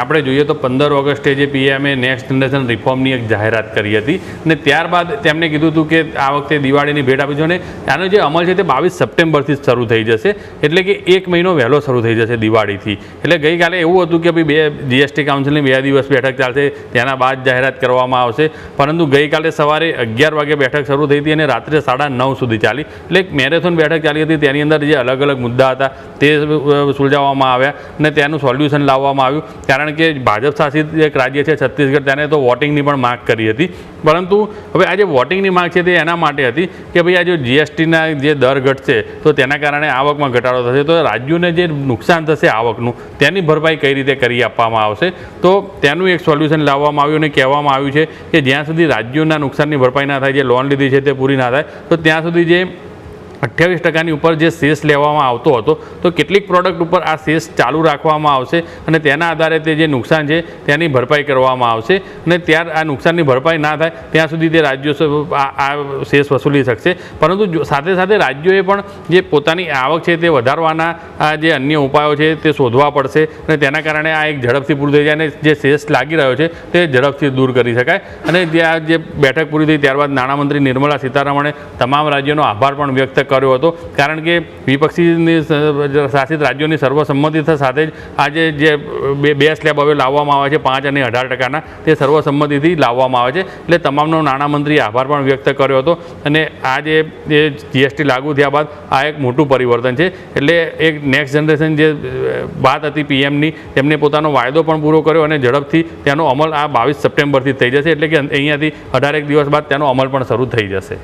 આપણે જોઈએ તો પંદર ઓગસ્ટે જે પીએમએ નેક્સ્ટ જનરેશન રિફોર્મની એક જાહેરાત કરી હતી અને ત્યારબાદ તેમણે કીધું હતું કે આ વખતે દિવાળીની ભેટ આપી છે અને આનો જે અમલ છે તે બાવીસ સપ્ટેમ્બરથી જ શરૂ થઈ જશે. એટલે કે એક મહિનો વહેલો શરૂ થઈ જશે દિવાળીથી. એટલે ગઈકાલે એવું હતું કે ભાઈ બે જીએસટી કાઉન્સિલની બે દિવસ બેઠક ચાલશે તેના બાદ જાહેરાત કરવામાં આવશે. પરંતુ ગઈકાલે સવારે અગિયાર વાગે બેઠક શરૂ થઈ હતી અને રાત્રે સાડા નવ સુધી ચાલી. એટલે એક મેરેથોન બેઠક ચાલી હતી, તેની અંદર જે અલગ અલગ મુદ્દા હતા તે સુલઝાવવામાં આવ્યા અને તેનું સોલ્યુશન લાવવામાં આવ્યું. કારણ કે ભાજપ શાસિત એક રાજ્ય છે છત્તીસગઢ, તેને તો વોટિંગની પણ માગ કરી હતી. પરંતુ હવે આ જે વોટિંગની માગ છે તે એના માટે હતી કે ભાઈ આ જો જીએસટીના જે દર ઘટશે તો તેના કારણે આવકમાં ઘટાડો થશે. તો રાજ્યોને જે નુકસાન થશે આવકનું, તેની ભરપાઈ કઈ રીતે કરી આપવામાં આવશે? તો તેનું એક સોલ્યુશન લાવવામાં આવ્યું અને કહેવામાં આવ્યું છે કે જ્યાં સુધી રાજ્યોના નુકસાનની ભરપાઈ ના થાય, જે લોન લીધી છે તે પૂરી ના થાય, તો ત્યાં સુધી જે અઠ્યાવીસ ટકાની ઉપર જે સેસ લેવામાં આવતો હતો, તો કેટલીક પ્રોડક્ટ ઉપર આ સેસ ચાલુ રાખવામાં આવશે અને તેના આધારે તે જે નુકસાન છે તેની ભરપાઈ કરવામાં આવશે અને ત્યાર આ નુકસાનની ભરપાઈ ના થાય, ત્યાં સુધી તે રાજ્યો આ સેસ વસૂલી શકશે. પરંતુ સાથે સાથે રાજ્યોએ પણ જે પોતાની આવક છે તે વધારવાના આ જે અન્ય ઉપાયો છે તે શોધવા પડશે અને તેના કારણે આ એક ઝડપથી પૂરું થઈ જાય અને જે સેસ લાગી રહ્યો છે તે ઝડપથી દૂર કરી શકાય. અને ત્યાં જે બેઠક પૂરી થઈ ત્યારબાદ નાણામંત્રી નિર્મલા સીતારમણે તમામ રાજ્યોનો આભાર પણ વ્યક્ત કર્યો હતો. કારણ કે વિપક્ષીની શાસિત રાજ્યોની સર્વસંમતિ સાથે જ આજે જે બે બે સ્લેબ હવે લાવવામાં આવે છે, પાંચ અને અઢાર ટકાના, તે સર્વસંમતિથી લાવવામાં આવે છે. એટલે તમામનો નાણામંત્રીએ આભાર પણ વ્યક્ત કર્યો હતો. અને આ જે જીએસટી લાગુ થયા બાદ આ એક મોટું પરિવર્તન છે. એટલે એક નેક્સ્ટ જનરેશન જે વાત હતી પીએમની તેમને પોતાનો વાયદો પણ પૂરો કર્યો અને ઝડપથી તેનો અમલ આ બાવીસ સપ્ટેમ્બરથી થઈ જશે. એટલે કે અહીંયાથી અઢારેક દિવસ બાદ તેનો અમલ પણ શરૂ થઈ જશે.